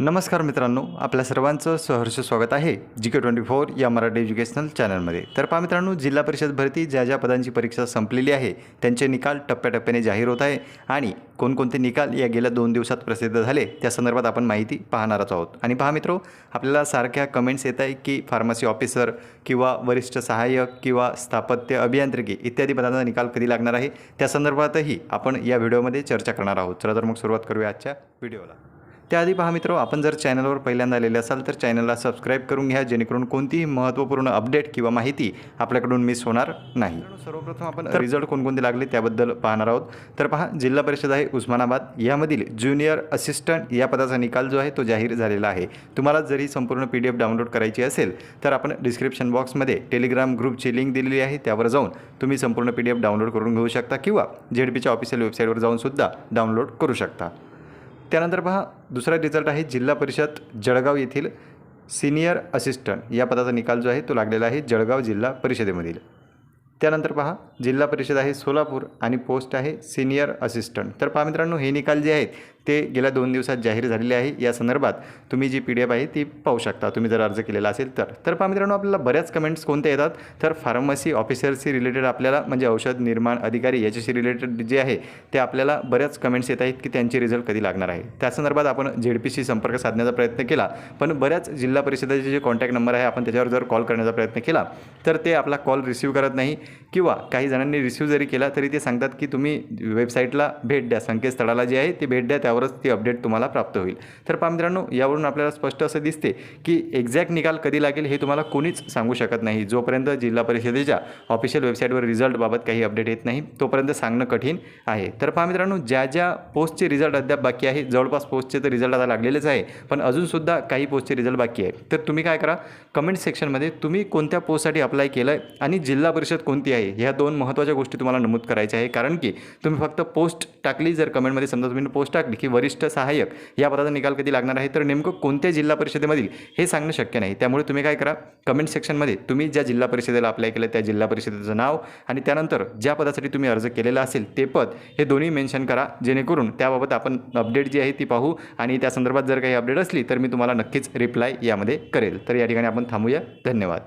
नमस्कार मित्रांनो आपल्या सर्वांचं सहर्ष स्वागत आहे जी के ट्वेंटी फोर या मराठी एज्युकेशनल चॅनलमध्ये. तर पहा मित्रांनो जिल्हा परिषद भरती ज्या ज्या पदांची परीक्षा संपलेली आहे त्यांचे निकाल टप्प्याटप्प्याने जाहीर होत आहे आणि कोणकोणते निकाल या गेल्या दोन दिवसात प्रसिद्ध झाले त्या संदर्भात आपण माहिती पाहणारच आहोत. आणि पहा मित्रो आपल्याला सारख्या कमेंट्स येत आहे की फार्मसी ऑफिसर किंवा वरिष्ठ सहाय्यक किंवा स्थापत्य अभियांत्रिकी इत्यादी पदांचा निकाल कधी लागणार आहे त्या संदर्भातही आपण या व्हिडिओमध्ये चर्चा करणार आहोत. चला तर मग सुरुवात करूया आजच्या व्हिडिओला त्याआधी पहा मित्र आपण जर चॅनलवर पहिल्यांदा आलेले असाल तर चॅनलला सबस्क्राईब करून घ्या जेणेकरून कोणतीही महत्त्वपूर्ण अपडेट किंवा माहिती आपल्याकडून मिस होणार नाही. सर्वप्रथम आपण रिझल्ट कोणकोणते लागले त्याबद्दल पाहणार आहोत. तर पहा जिल्हा परिषद आहे उस्मानाबाद. यामधील ज्युनियर असिस्टंट या पदाचा निकाल जो आहे तो जाहीर झालेला आहे. तुम्हाला जरी संपूर्ण पी डी एफ डाउनलोड करायची असेल तर आपण डिस्क्रिप्शन बॉक्समध्ये टेलिग्राम ग्रुपची लिंक दिलेली आहे. त्यावर जाऊन तुम्ही संपूर्ण पी डी एफ डाउनलोड करून घेऊ शकता किंवा झेड पीच्या ऑफिशियल वेबसाईटवर जाऊन सुद्धा डाउनलोड करू शकता. त्यानंतर पहा दुसरा रिझल्ट आहे जिल्हा परिषद जळगाव येथील सिनियर असिस्टंट या पदाचा निकाल जो आहे तो लागलेला आहे जळगाव जिल्हा परिषदेमधील. त्यानंतर पहा जिल्हा परिषद आहे सोलापूर आणि पोस्ट आहे सिनियर असिस्टंट. तर पहा मित्रांनो हे निकाल जे आहेत ते गेल्या दोन दिवसात जाहीर झालेले आहे. या संदर्भात तुम्ही जी पी डी एफ आहे ती पाहू शकता. तुम्ही जर अर्ज केलेला असेल तर. तर पहा मित्रांनो आपल्याला बऱ्याच कमेंट्स कोणत्या येतात? तर फार्मसी ऑफिसरशी रिलेटेड आपल्याला म्हणजे औषध निर्माण अधिकारी याच्याशी रिलेटेड जे आहे ते आपल्याला बऱ्याच कमेंट्स येत आहेत की त्यांचे रिझल्ट कधी लागणार आहे. त्या संदर्भात आपण झेड पीशी संपर्क साधण्याचा प्रयत्न केला. पण बऱ्याच जिल्हा परिषदेचे जे कॉन्टॅक्ट नंबर आहे आपण त्याच्यावर जर कॉल करण्याचा प्रयत्न केला तर ते आपला कॉल रिसीव्ह करत नाही किंवा काही जणांनी रिसिव्ह जरी केला तरी ते सांगतात की तुम्ही वेबसाईटला भेट द्या. संकेतस्थळाला जे आहे ते भेट द्या त्यावरच ती अपडेट तुम्हाला प्राप्त होईल. तर पहा मित्रांनो यावरून आपल्याला स्पष्ट असं दिसते की एक्झॅक्ट निकाल कधी लागेल हे तुम्हाला कोणीच सांगू शकत नाही. जोपर्यंत जिल्हा परिषदेच्या ऑफिशियल वेबसाईटवर रिझल्टबाबत काही अपडेट येत नाही तोपर्यंत सांगणं कठीण आहे. तर पहा मित्रांनो ज्या ज्या पोस्टचे रिझल्ट अद्याप बाकी आहे जवळपास पोस्टचे तर रिझल्ट आता लागलेलेच आहे पण अजूनसुद्धा काही पोस्टचे रिझल्ट बाकी आहे. तर तुम्ही काय करा कमेंट सेक्शनमध्ये तुम्ही कोणत्या पोस्टसाठी अप्लाय केलं आहे आणि जिल्हा परिषद कोणती आहे ह्या दोन महत्त्वाच्या गोष्टी तुम्हाला नमूद करायच्या आहे. कारण की तुम्ही फक्त पोस्ट टाकली जर कमेंटमध्ये समजा तुम्ही पोस्ट टाकली की वरिष्ठ सहाय्यक या पदाचा निकाल कधी लागणार आहे? तर नेमकं कोणत्या जिल्हा परिषदेमधील हे सांगणं शक्य नाही. त्यामुळे तुम्ही काय करा कमेंट सेक्शनमध्ये तुम्ही ज्या जिल्हा परिषदेला अप्लाय केलं त्या जिल्हा परिषदेचं नाव आणि त्यानंतर ज्या पदासाठी तुम्ही अर्ज केलेला असेल ते पद हे दोन्ही मेन्शन करा. जेणेकरून त्याबाबत आपण अपडेट जी आहे ती पाहू आणि त्या संदर्भात जर काही अपडेट असली तर मी तुम्हाला नक्कीच रिप्लाय यामध्ये करेल. तर या ठिकाणी आपण थांबूया. धन्यवाद.